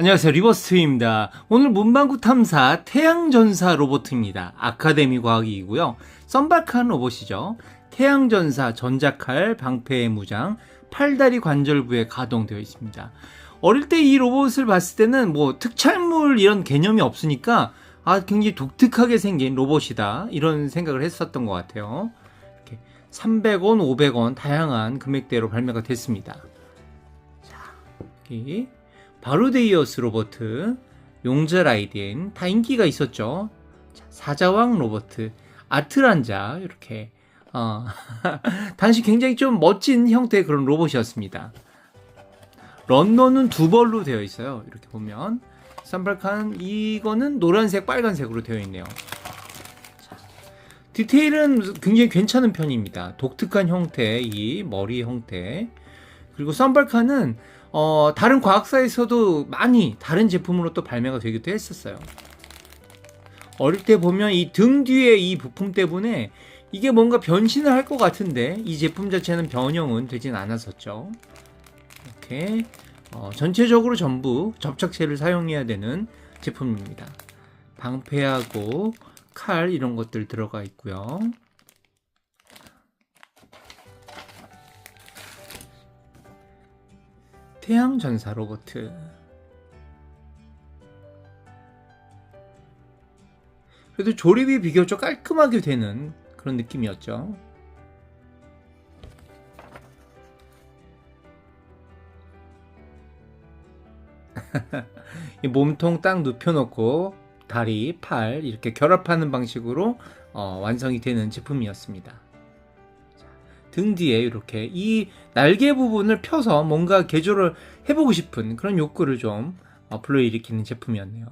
안녕하세요. 리버스트입니다. 오늘 문방구 탐사 태양전사 로봇입니다. 아카데미 과학이고요. 썬발칸 로봇이죠. 태양전사 전자칼 방패의 무장 팔다리 관절부에 가동되어 있습니다. 어릴 때 이 로봇을 봤을 때는 뭐 특촬물 이런 개념이 없으니까 아 굉장히 독특하게 생긴 로봇이다 이런 생각을 했었던 것 같아요. 이렇게 300원, 500원 다양한 금액대로 발매가 됐습니다. 자, 여기 바루데이어스 로버트, 용자 라이덴 다 인기가 있었죠. 자, 사자왕 로버트, 아트란자 이렇게 어, 당시 굉장히 좀 멋진 형태의 그런 로봇이었습니다. 런너는 두 벌로 되어 있어요. 이렇게 보면 산발칸 이거는 노란색, 빨간색으로 되어 있네요. 자, 디테일은 굉장히 괜찮은 편입니다. 독특한 형태, 이 머리 형태. 그리고 썬발칸은 어, 다른 과학사에서도 많이 다른 제품으로 또 발매가 되기도 했었어요. 어릴 때 보면 이 등 뒤에 이 부품 때문에 이게 뭔가 변신을 할 것 같은데 이 제품 자체는 변형은 되진 않았었죠. 이렇게 어, 전체적으로 전부 접착제를 사용해야 되는 제품입니다. 방패하고 칼 이런 것들 들어가 있고요. 태양 전사 로버트. 그래도 조립이 비교적 깔끔하게 되는 그런 느낌이었죠. 이 몸통 딱 눕혀놓고 다리, 팔 이렇게 결합하는 방식으로 어, 완성이 되는 제품이었습니다. 자, 등 뒤에 이렇게 이 날개 부분을 펴서 뭔가 개조를 해보고 싶은 그런 욕구를 좀 어, 불러일으키는 제품이었네요.